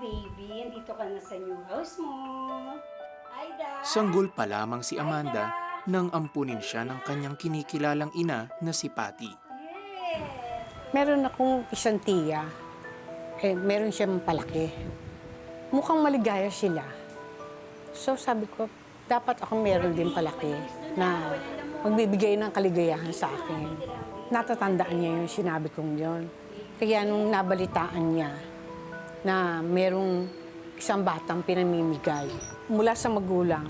baby. Andito ka na sa new house mo. Hi, Dad. Sanggol pa lamang si Amanda nang ampunin siya ng kanyang kinikilalang ina na si Patty. Yes. Meron akong isang tiya. Eh, meron siyang palaki. Mukhang maligaya sila. So sabi ko, dapat ako meron din palaki na magbibigay ng kaligayahan sa akin. Natatandaan niya yung sinabi kong yon. Kaya nung nabalitaan niya na merong isang batang pinamimigay mula sa magulang,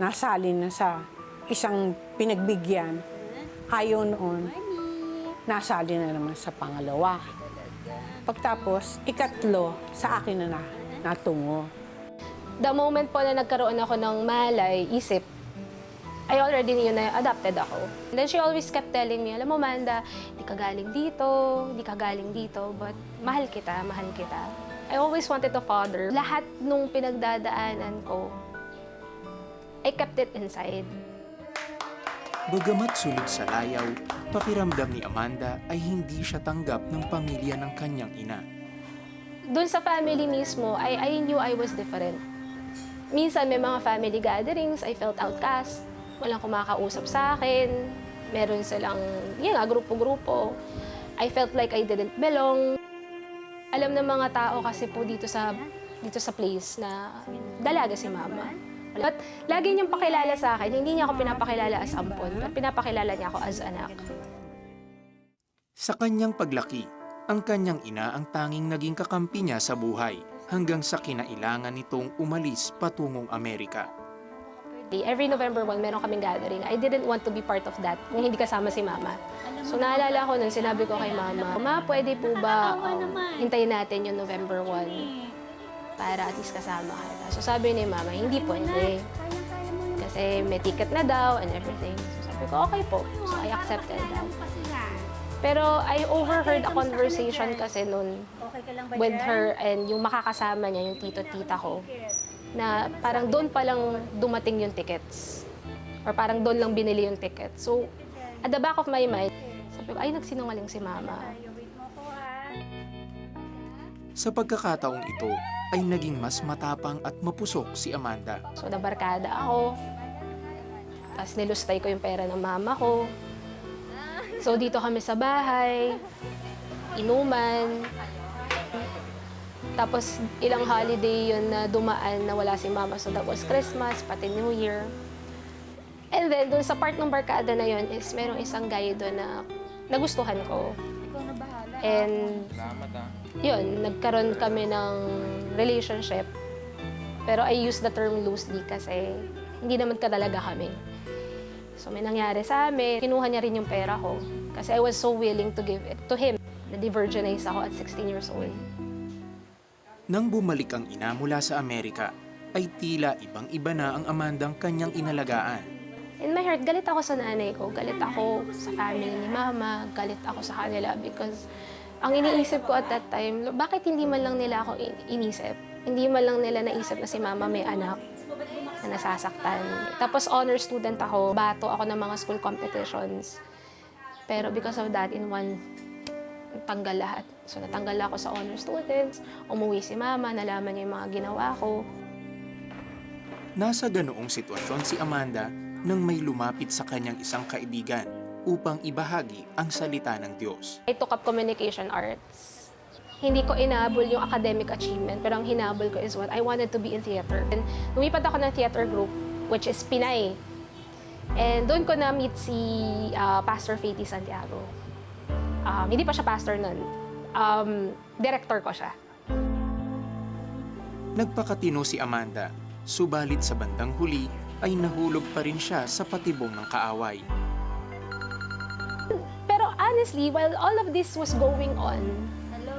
nasalin na sa isang pinagbigyan, ayaw noon, nasali na naman sa pangalawa. Pagtapos, ikatlo, sa akin na, na natungo. The moment po na nagkaroon ako ng malay, isip, I already knew na adopted ako. And then she always kept telling me, alam mo, Manda, di ka galing dito, di ka galing dito, but mahal kita, mahal kita. I always wanted a father. Lahat nung pinagdadaanan ko, I kept it inside. Bagamat sulod sa layaw, pakiramdam ni Amanda ay hindi siya tanggap ng pamilya ng kanyang ina. Doon sa family mismo, I, I knew I was different. Minsan may mga family gatherings, I felt outcast. Walang kumakausap sa akin. Meron silang, yun nga, grupo-grupo. I felt like I didn't belong. Alam ng mga tao kasi po dito sa dito sa place na dalaga si mama. But lagi niyang pakilala sa akin, hindi niya ako pinapakilala as ampon, but pinapakilala niya ako as anak. Sa kanyang paglaki, ang kanyang ina ang tanging naging kakampi niya sa buhay hanggang sa kinailangan nitong umalis patungong Amerika. Every November 1, meron kaming gathering. I didn't want to be part of that kung hindi kasama si Mama. So naalala ko nun, sinabi ko kay Mama, Ma, pwede po ba um, hintayin natin yung November 1 para at least kasama ka. So sabi ni Mama, hindi pwede. Kasi may ticket na daw and everything. So sabi ko, okay po. So I accepted that. Pero I overheard a conversation kasi ba with her and yung makakasama niya, yung tito-tita ko, na parang doon pa lang dumating yung tickets. Or parang doon lang binili yung ticket. So, at the back of my mind, sabi ko, ay, nagsinungaling si mama. Sa pagkakataong ito, ay naging mas matapang at mapusok si Amanda. So, nabarkada ako. Tapos nilustay ko yung pera ng mama ko. So, dito kami sa bahay. Inuman. Tapos, ilang holiday yun na dumaan na wala si mama. So, that was Christmas, pati New Year. And then, dun sa part ng barkada na yun is merong isang guy doon na nagustuhan ko. And, yun, nagkaroon kami ng relationship. Pero I use the term loosely kasi hindi naman kadalaga kami. So may nangyari sa amin, kinuha niya rin yung pera ko. Kasi I was so willing to give it to him. Na-divergenize ako at 16 years old. Nang bumalik ang ina mula sa Amerika, ay tila ibang-iba na ang Amandang kanyang inalagaan. In my heart, galit ako sa nanay ko. Galit ako sa family ni mama. Galit ako sa kanila because ang iniisip ko at that time, bakit hindi man lang nila ako in- inisip? Hindi man lang nila naisip na si mama may anak na nasasaktan. Tapos honor student ako, bato ako ng mga school competitions. Pero because of that, in one, tanggal lahat. So natanggal ako sa honor students, umuwi si mama, nalaman niya yung mga ginawa ko. Nasa ganoong sitwasyon si Amanda nang may lumapit sa kanyang isang kaibigan upang ibahagi ang salita ng Diyos. I took up communication arts. Hindi ko inabol yung academic achievement, pero ang hinabol ko is what I wanted to be in theater. And lumipat ako ng theater group, which is Pinay. And doon ko na-meet si ah, Pastor Faith Santiago. Um, hindi pa siya pastor nun. Um, director ko siya. Nagpakatino si Amanda, subalit sa bandang huli ay nahulog pa rin siya sa patibong ng kaaway. Pero honestly, while all of this was going on,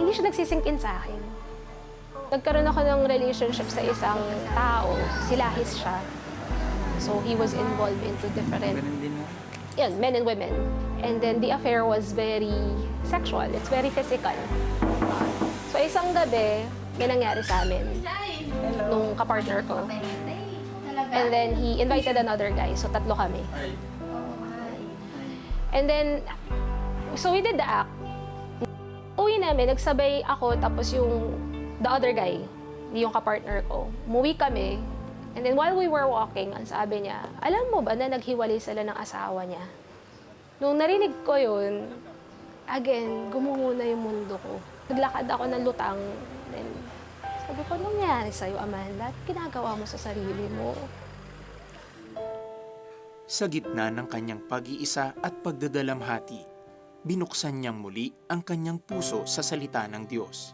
hindi siya nagsisink in sa akin. Nagkaroon ako ng relationship sa isang tao, silahis siya. So he was involved into different, yun, men and women. And then the affair was very sexual, it's very physical. So isang gabi, may nangyari sa amin nung kapartner ko. And then he invited another guy, so tatlo kami. And then, so we did the act. Uwi namin, nagsabay ako, tapos yung the other guy. yung kapartner ko. Umuwi kami. And then while we were walking, ang sabi niya, alam mo ba na naghiwalay sila ng asawa niya? Nung narinig ko yun, again, gumungo na yung mundo ko. Naglakad ako ng lutang. Then, sabi ko, anong nangyari sa'yo, Amanda? Ginagawa mo sa sarili mo? Sa gitna ng kanyang pag-iisa at pagdadalamhati, binuksan niyang muli ang kanyang puso sa salita ng Diyos.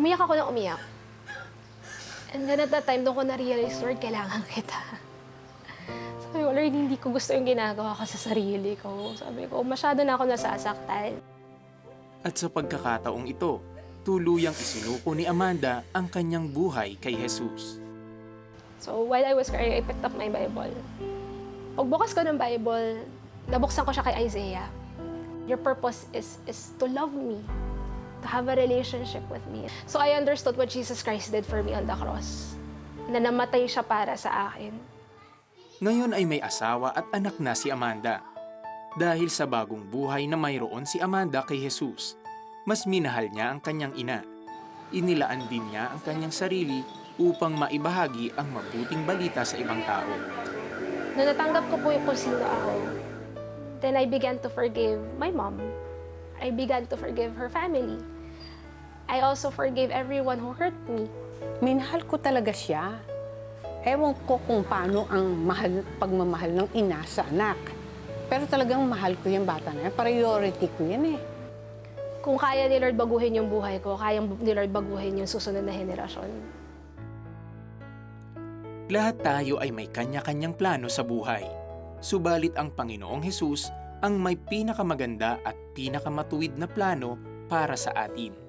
Umiyak ako ng umiyak. And then at that time, doon ko na-realize, Lord, kailangan kita. Lord, hindi ko gusto yung ginagawa ko sa sarili ko. Sabi ko, masyado na ako nasasaktan. At sa pagkakataong ito, tuluyang isinuko ni Amanda ang kanyang buhay kay Jesus. So while I was crying, I picked up my Bible. Pagbukas ko ng Bible, nabuksan ko siya kay Isaiah. Your purpose is, is to love me, to have a relationship with me. So I understood what Jesus Christ did for me on the cross. Na namatay siya para sa akin. Ngayon ay may asawa at anak na si Amanda. Dahil sa bagong buhay na mayroon si Amanda kay Jesus, mas minahal niya ang kanyang ina. Inilaan din niya ang kanyang sarili upang maibahagi ang mabuting balita sa ibang tao. Nung natanggap ko po yung kung sino ako, then I began to forgive my mom. I began to forgive her family. I also forgave everyone who hurt me. Minahal ko talaga siya. Ewan ko kung paano ang mahal, pagmamahal ng ina sa anak. Pero talagang mahal ko yung bata na yan. Priority ko yan eh. Kung kaya ni Lord baguhin yung buhay ko, kaya ni Lord baguhin yung susunod na henerasyon. Lahat tayo ay may kanya-kanyang plano sa buhay. Subalit ang Panginoong Hesus ang may pinakamaganda at pinakamatuwid na plano para sa atin.